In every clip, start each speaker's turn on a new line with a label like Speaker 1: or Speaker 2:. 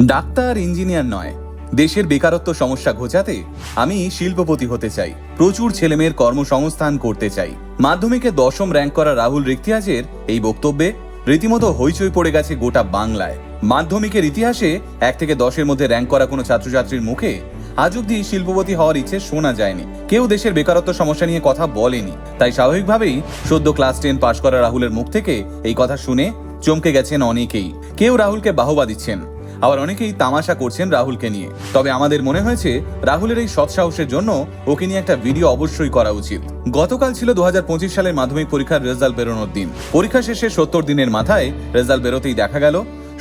Speaker 1: Doctor, engineer নয়। দেশের বেকারত্ব সমস্যা ঘোচাতে আমি শিল্পপতি হতে চাই। প্রচুর ছেলেমেয়ের কর্মসংস্থান করতে চাই। মাধ্যমিকে দশম র্যাঙ্ক করা রাহুল রিক্তিয়াজের এই বক্তব্যে রীতিমতো হইচই পড়ে গেছে গোটা বাংলায়। মাধ্যমিকের ইতিহাসে এক থেকে দশের মধ্যে র্যাঙ্ক করা কোনো ছাত্রছাত্রীর মুখে আজ অব্দি শিল্পপতি হওয়ার ইচ্ছে শোনা যায়নি। কেউ দেশের বেকারত্ব সমস্যা নিয়ে কথা বলেনি। তাই স্বাভাবিকভাবেই সদ্য ক্লাস টেন পাশ করা রাহুলের মুখ থেকে এই কথা শুনে চমকে গেছেন অনেকেই। কেউ রাহুলকে বাহবা দিচ্ছেন। আবার অনেকেই তামাশা করছেন রাহুলকে নিয়ে। তবে আমাদের মনে হয়েছে, রাহুলের এই সৎসাহসের জন্য ওকে নিয়ে একটা ভিডিও অবশ্যই করা উচিত। গতকাল ছিল দু সালের মাধ্যমিক পরীক্ষার রেজাল্ট বেরোনোর দিন। পরীক্ষা শেষে সত্তর দিনের মাথায় রেজাল্ট বেরোতেই দেখা গেল,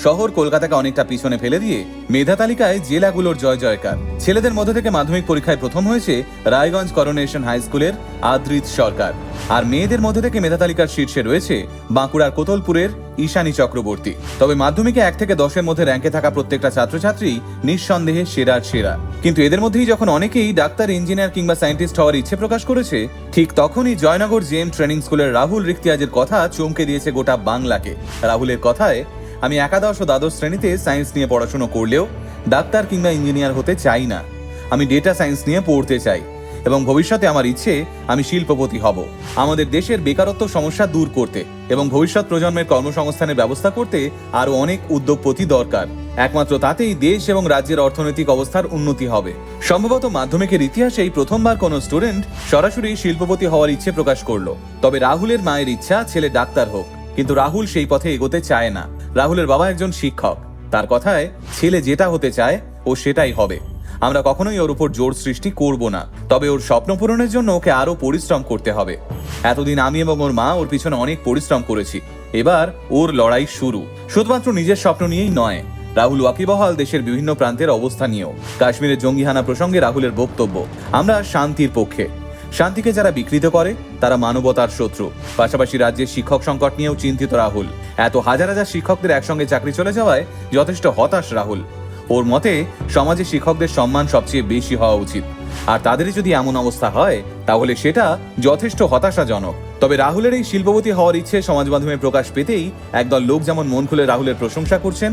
Speaker 1: শহর কলকাতাকে অনেকটা পিছনে ফেলে দিয়ে মেধা তালিকায় জেলাগুলোর জয় জয়কার। ছেলেদের মধ্যে থেকে মাধ্যমিক পরীক্ষায় প্রথম হয়েছে রায়গঞ্জ করোনেশন হাই স্কুলের আদ্রিত সরকার। আর মেয়েদের মধ্যে থেকে মেধা তালিকার শীর্ষে রয়েছে বাঁকুড়ার কোতলপুরের ঈশানী চক্রবর্তী। তবে মাধ্যমিকে এক থেকে দশের মধ্যে র্যাঙ্কে থাকা প্রত্যেকটা ছাত্রছাত্রী নিঃসন্দেহে সেরার সেরা। কিন্তু এদের মধ্যেই যখন অনেকেই ডাক্তার, ইঞ্জিনিয়ার কিংবা সায়েন্টিস্ট হওয়ার ইচ্ছে প্রকাশ করেছে, ঠিক তখনই জয়নগর জেএম ট্রেনিং স্কুলের রাহুল রিক্তিয়াজের কথা চমকে দিয়েছে গোটা বাংলাকে। রাহুলের কথায়, আমি একাদশ ও দ্বাদশ শ্রেণীতে সায়েন্স নিয়ে পড়াশোনা করলেও ডাক্তার কিংবা ইঞ্জিনিয়ার হতে চাই না। আমি ডেটা সায়েন্স নিয়ে পড়তে চাই। এবং ভবিষ্যতে আমার ইচ্ছে, আমি শিল্পপতি হব। আমাদের দেশের বেকারত্ব সমস্যা দূর করতে এবং ভবিষ্যৎ প্রজন্মের কর্মসংস্থানের ব্যবস্থা করতে আরও অনেক উদ্যোগপতি দরকার। একমাত্র তাতেই দেশ এবং রাজ্যের অর্থনৈতিক অবস্থার উন্নতি হবে। সম্ভবত মাধ্যমিকের ইতিহাসেই প্রথমবার কোনো স্টুডেন্ট সরাসরি শিল্পপতি হওয়ার ইচ্ছে প্রকাশ করল। তবে রাহুলের মায়ের ইচ্ছা, ছেলে ডাক্তার হোক। কিন্তু রাহুল সেই পথে এগোতে চায় না। রাহুলের বাবা একজন শিক্ষক। তার কথায়, ছেলে যেটা হতে চায়, ও সেটাই হবে। আমরা কখনোই ওর উপর জোর সৃষ্টি করব না। তবে ওর স্বপ্ন পূরণের জন্য ওকে আরও পরিশ্রম করতে হবে। এতদিন আমি এবং ওর মা ওর পিছনে অনেক পরিশ্রম করেছি। এবার ওর লড়াই শুরু। শুধুমাত্র নিজের স্বপ্ন নিয়েই নয়, রাহুল ওয়াকিবহাল দেশের বিভিন্ন প্রান্তের অবস্থা নিয়েও। কাশ্মীরের জঙ্গিহানা প্রসঙ্গে রাহুলের বক্তব্য, আমরা শান্তির পক্ষে। শান্তিকে যারা বিকৃত করে, তারা মানবতার শত্রু। পাশাপাশি রাজ্যের শিক্ষক সংকট নিয়েও চিন্তিত রাহুল। এত হাজার হাজার শিক্ষকদের একসঙ্গে চাকরি চলে যাওয়ায় যথেষ্ট হতাশ রাহুল। ওর মতে, সমাজে শিক্ষকদের সম্মান সবচেয়ে বেশি হওয়া উচিত। আর তাদেরই যদি এমন অবস্থা হয়, তাহলে সেটা যথেষ্ট হতাশাজনক। তবে রাহুলের এই শিল্পপতি হওয়ার ইচ্ছে সমাজ মাধ্যমে প্রকাশ পেতেই একদল লোক যেমন মন খুলে রাহুলের প্রশংসা করছেন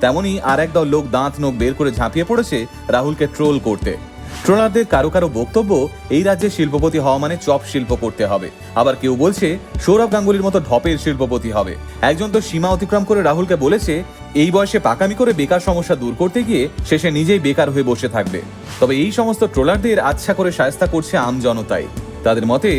Speaker 1: তেমনই আর একদল লোক দাঁত নোখ বের করে ঝাঁপিয়ে পড়েছে রাহুলকে ট্রোল করতে। ট্রোলারদের কারও কারও বক্তব্য, এই রাজ্যে শিল্পপতি হওয়া মানে চপ শিল্প করতে হবে। আবার কেউ বলছে, সৌরভ গাঙ্গুলির মতো ঢপের শিল্পপতি হবে। একজন তো সীমা অতিক্রম করে রাহুলকে বলেছে, এই বয়সে পাকামি করে বেকার সমস্যা দূর করতে গিয়ে শেষে নিজেই বেকার হয়ে বসে থাকবে। তবে এই সমস্ত ট্রোলারদের আচ্ছা করে সায়স্তা করছে আম জনতাই। তাদের মতে,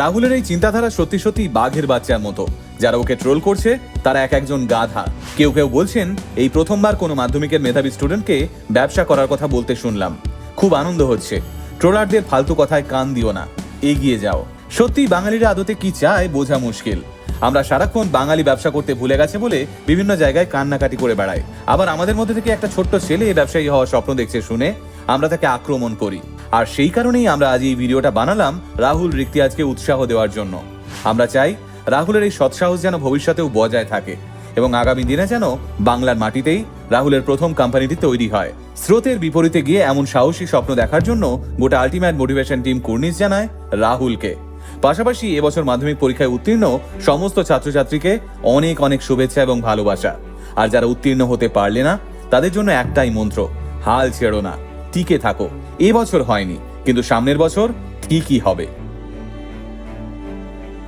Speaker 1: রাহুলের এই চিন্তাধারা সত্যি সত্যি বাঘের বাচ্চার মতো। যারা ওকে ট্রোল করছে, তারা এক একজন গাধা। কেউ কেউ বলছেন, এই প্রথমবার কোনো মাধ্যমিকের মেধাবী স্টুডেন্টকে ব্যবসা করার কথা বলতে শুনলাম। খুব আনন্দ হচ্ছে। ট্রোলারদের ফালতু কথায় কান দিও না। এগিয়ে যাও। সত্যি বাঙালিরা আদতে কি চায় বোঝা মুশকিল। আমরা সারাক্ষণ বাঙালি ব্যবসা করতে ভুলে গেছে বলে বিভিন্ন জায়গায় কান্নাকাটি করে বেড়াই। আবার আমাদের মধ্যে থেকে একটা ছোট্ট ছেলে ব্যবসায়ী হওয়ার স্বপ্ন দেখছে শুনে আমরা তাকে আক্রমণ করি। আর সেই কারণেই আমরা আজ এই ভিডিওটা বানালাম রাহুল রিক্তিয়াজকে উৎসাহ দেওয়ার জন্য। আমরা চাই রাহুলের এই সৎসাহস যেন ভবিষ্যতেও বজায় থাকে এবং আগামী দিনে যেন বাংলার মাটিতেই রাহুলের প্রথম কোম্পানিটি তৈরি হয়। স্রোতের বিপরীতে গিয়ে এমন সাহসী স্বপ্ন দেখার জন্য গোটা আলটিমেট মোটিভেশন টিম কুর্নিশ জানায় রাহুলকে। পাশাপাশি এবছর মাধ্যমিক পরীক্ষায় উত্তীর্ণ সমস্ত ছাত্রছাত্রীকে অনেক অনেক শুভেচ্ছা এবং ভালোবাসা। আর যারা উত্তীর্ণ হতে পারলে না, তাদের জন্য একটাই মন্ত্র, হাল ছেড়ো না, টিকে থাকো। এবছর হয়নি, কিন্তু সামনের বছর ঠিকই হবে।